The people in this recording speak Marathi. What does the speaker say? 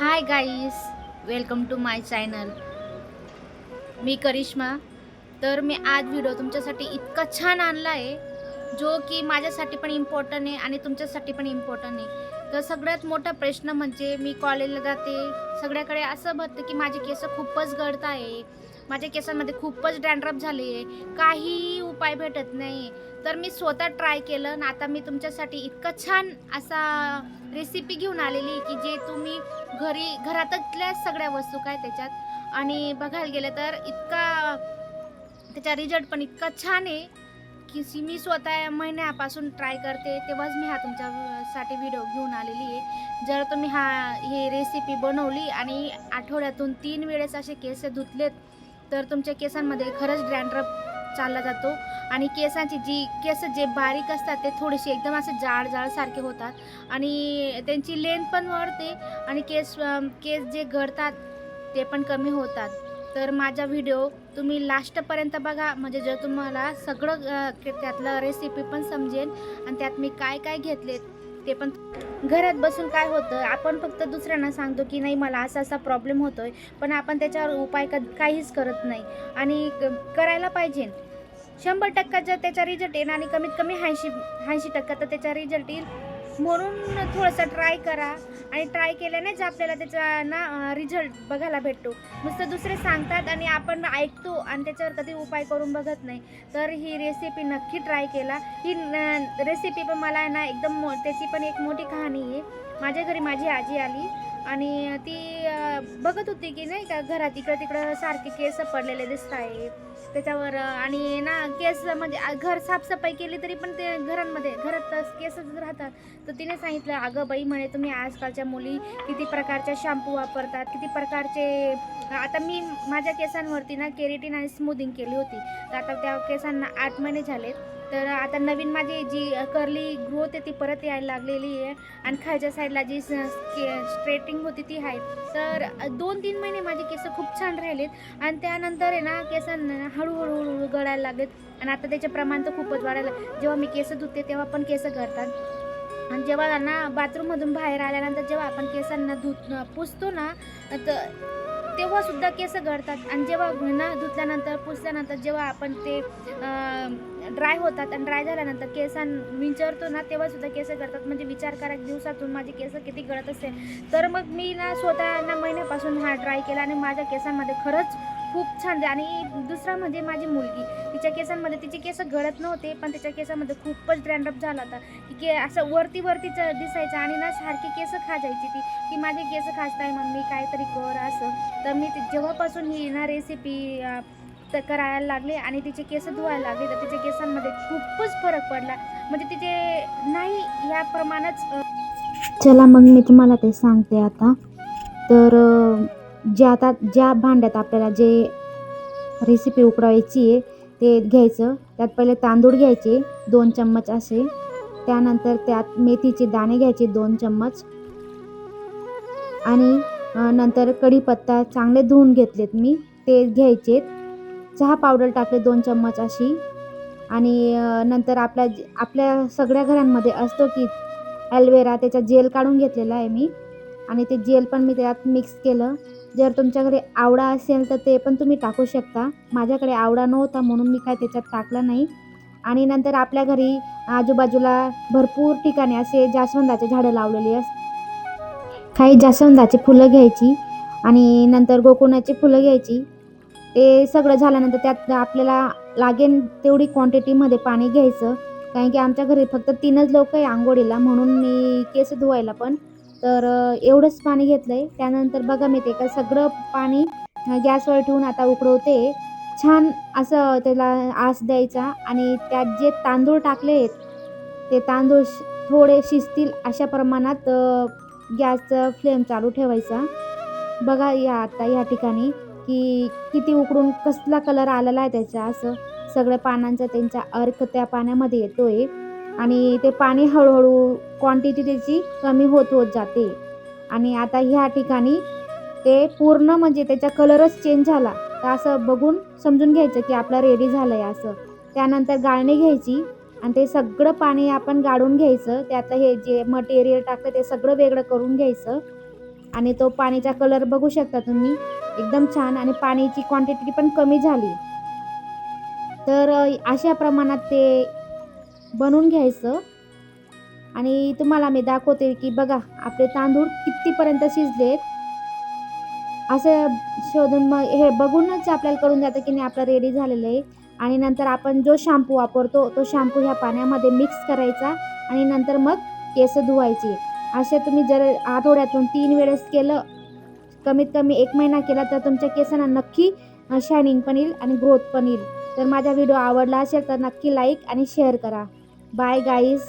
Hi guys welcome to my channel मी करिश्मा. तर मी आज व्हिडिओ तुमच्यासाठी इतका छान आणला आहे जो की माझ्यासाठी पण इम्पॉर्टंट आहे आणि तुमच्यासाठी पण इम्पॉर्टंट आहे. तर सगळ्यात मोठा प्रश्न म्हणजे मी कॉलेजला जाते. सगळ्याकडे असं म्हणतं की माझे केस खूपच गळत आहे माझ्या केसांमध्ये खूपच डॅन्ड्रप झाले आहे काहीही उपाय भेटत नाही तर मी स्वतः ट्राय केलं आणि आता मी तुमच्यासाठी इतका छान असा रेसिपी घेऊन आलेली आहे की जे तुम्ही घरी घरातल्या सगळ्या वस्तू काय त्याच्यात. आणि बघायला गेलं तर इतका त्याचा रिझल्ट पण इतका छान आहे की मी स्वतः महिन्यापासून ट्राय करते. तेव्हाच मी हा तुमच्यासाठी व्हिडिओ घेऊन आलेली आहे. जर तुम्ही हा ही रेसिपी बनवली आणि आठवड्यातून तीन वेळेस असे केस धुतलेत तर तुमच्या केसांमध्ये खरंच डॅन्ड्रफ चालला जातो. आणि केसांची जी केस जे बारीक असतात ते थोडेसे एकदम असे जाड जाडसारखे होतात. आणि त्यांची लेंथ पण वाढते आणि केस केस जे घडतात ते पण कमी होतात. तर माझा व्हिडिओ तुम्ही लास्टपर्यंत बघा. म्हणजे जर तुम्हाला सगळं त्यातलं रेसिपी पण समजेल. आणि त्यात मी काय काय घेतले शकते पण घरात बसून काय होतं आपण फक्त दुसऱ्यांना सांगतो की नाही मला असा असा प्रॉब्लेम होतोय पण आपण त्याच्यावर उपाय क काहीच करत नाही. आणि करायला पाहिजे. शंभर टक्का जर त्याचा रिझल्ट येईल आणि कमीत कमी ऐंशी ऐंशी टक्का तर त्याचा रिझल्ट येईल. म्हणून थोडंसं ट्राय करा. आणि ट्राय केल्यानेच आपल्याला त्याचा ना रिझल्ट बघायला भेटतो. नुसतं दुसरे सांगतात आणि आपण ऐकतो आणि त्याच्यावर कधी उपाय करून बघत नाही. तर ही रेसिपी नक्की ट्राय केला. ही रेसिपी पण मला आहे ना एकदम मो त्याची पण एक मोठी कहाणी आहे. माझ्या घरी माझी आजी आली. आणि ती बघत होती की नाही का घरात इकडं तिकडं सारखे केस पडलेले दिसत आहे त्याच्यावर आणि ना केस म्हणजे घर साफसफाई केली तरी पण ते घरांमध्ये घरात केसच राहतात. तर तिने सांगितलं अगं बाई म्हणे तुम्ही आजकालच्या मुली किती प्रकारच्या शॅम्पू वापरतात किती प्रकारचे आता मी माझ्या केसांवरती ना केरेटिन आणि स्मूदिंग केली होती. तर आता त्या केसांना आठ महिने झालेत. तर आता नवीन माझी जी करली ग्रोथ आहे ती परत यायला लागलेली आहे. आणि खालच्या साईडला जी स्ट्रेटिंग होती ती आहे. तर दोन तीन महिने माझे केस खूप छान राहिलेत. आणि त्यानंतर आहे ना केसांना हळूहळू हळूहळू गळायला लागलेत. आणि आता त्याचे प्रमाण तर खूपच वाढायला जेव्हा मी केस धुते तेव्हा पण केस गळतात. आणि जेव्हा ना बाथरूममधून बाहेर आल्यानंतर जेव्हा आपण केसांना धुत पुसतो ना तर तेव्हा सुद्धा केस गळतात. आणि जेव्हा ना धुतल्यानंतर पुसल्यानंतर जेव्हा आपण ते ड्राय होतात आणि ड्राय झाल्यानंतर केसां विंचरतो ना तेव्हा सुद्धा केस गळतात. म्हणजे विचार करा दिवसातून माझे केस किती गळत असेल तर मग मी ना स्वतः ना महिन्यापासून हा ड्राय केला आणि माझ्या केसांमध्ये खरंच खूप छान आणि दुसरा म्हणजे माझी मुलगी. तिच्या केसांमध्ये तिचे केस गळत नव्हते पण तिच्या केसामध्ये खूपच ड्रँडअप झाला होता. की के असं वरती वरती दिसायचं आणि ना सारखी केस खाजायची ती. की माझे केस खाजताय मम्मी काहीतरी कर असं. तर मी ती जेव्हापासून ही ना रेसिपी तर करायला लागले आणि तिचे केस धुवायला लागले तर तिच्या केसांमध्ये खूपच फरक पडला. म्हणजे तिचे नाही या प्रमाणच चला मग मी तुम्हाला ते सांगते आता. तर जे आता ज्या भांड्यात आपल्याला जे रेसिपी उकडायची आहे ते घ्यायचं. त्यात पहिले तांदूळ घ्यायचे दोन चम्मच असे. त्यानंतर त्यात मेथीचे दाणे घ्यायचे दोन चम्मच. आणि नंतर कढीपत्ता चांगले धुवून घेतलेत मी. ते घ्यायचेत. चहा पावडर टाकले दोन चम्मच अशी. आणि नंतर आपल्या आपल्या सगळ्या घरांमध्ये असतो की ॲलवेरा त्याचा जेल काढून घेतलेला आहे मी. आणि ते जेल पण मी त्यात मिक्स केलं. जर तुमच्याकडे आवडा असेल तर ते पण तुम्ही टाकू शकता. माझ्याकडे आवडा नव्हता म्हणून मी काय त्याच्यात टाकलं नाही. आणि नंतर आपल्या घरी आजूबाजूला भरपूर ठिकाणी असे जास्वंदाचे झाडं लावलेली अस काही जास्वंदाची फुलं घ्यायची. आणि नंतर गोकुणाची फुलं घ्यायची. ते सगळं झाल्यानंतर त्यात आपल्याला लागेल तेवढी क्वांटिटीमध्ये पाणी घ्यायचं. कारण की आमच्या घरी फक्त तीनच लोक आहे आंघोळीला म्हणून मी केस धुवायला पण. तर एवढंच पाणी घेतलं आहे त्यानंतर बघा मी ते का सगळं पाणी गॅसवर ठेवून आता उकडवते. छान असं त्याला आस द्यायचा आणि त्यात जे तांदूळ टाकले आहेत ते तांदूळ श- थोडे शिजतील अशा प्रमाणात गॅसचं गॅसचा फ्लेम चालू ठेवायचा. बघा या आता या ठिकाणी. की किती उकडून कसला कलर आलेला आहे त्याचा असं सगळ्या पानांचा त्यांचा अर्क त्या पाण्यामध्ये येतोय. आणि ते पाणी हळूहळू क्वांटिटी त्याची कमी होत होत जाते. आणि आता ह्या ठिकाणी ते पूर्ण म्हणजे त्याचा कलरच चेंज झाला. तर असं बघून समजून घ्यायचं की आपलं रेडी झालं आहे असं. त्यानंतर गाळणी घ्यायची आणि ते सगळं पाणी आपण गाळून घ्यायचं. त्यातलं हे जे मटेरियल टाकलं ते सगळं वेगळं करून घ्यायचं. आणि तो पाणीचा कलर बघू शकता तुम्ही. एकदम छान आणि पाण्याची क्वांटिटी पण कमी झाली. तर अशा प्रमाणात ते बनवून घ्यायचं. आणि तुम्हाला मी दाखवते की बघा आपले तांदूळ कितीपर्यंत शिजलेत. असं शोधून मग हे बघूनच आपल्याला कळून जातं की नाही आपलं रेडी झालेलं आहे. आणि नंतर आपण जो शॅम्पू वापरतो तो शॅम्पू ह्या पाण्यामध्ये मिक्स करायचा आणि नंतर मग केस धुवायची. असे तुम्ही जर आठवड्यातून तीन वेळेस केलं कमीत कमी एक महिना केला तर तुमच्या केसांना नक्की शायनिंग पण येईल आणि ग्रोथ पण येईल. तर माझा व्हिडिओ आवडला असेल तर नक्की लाईक आणि शेअर करा. Bye guys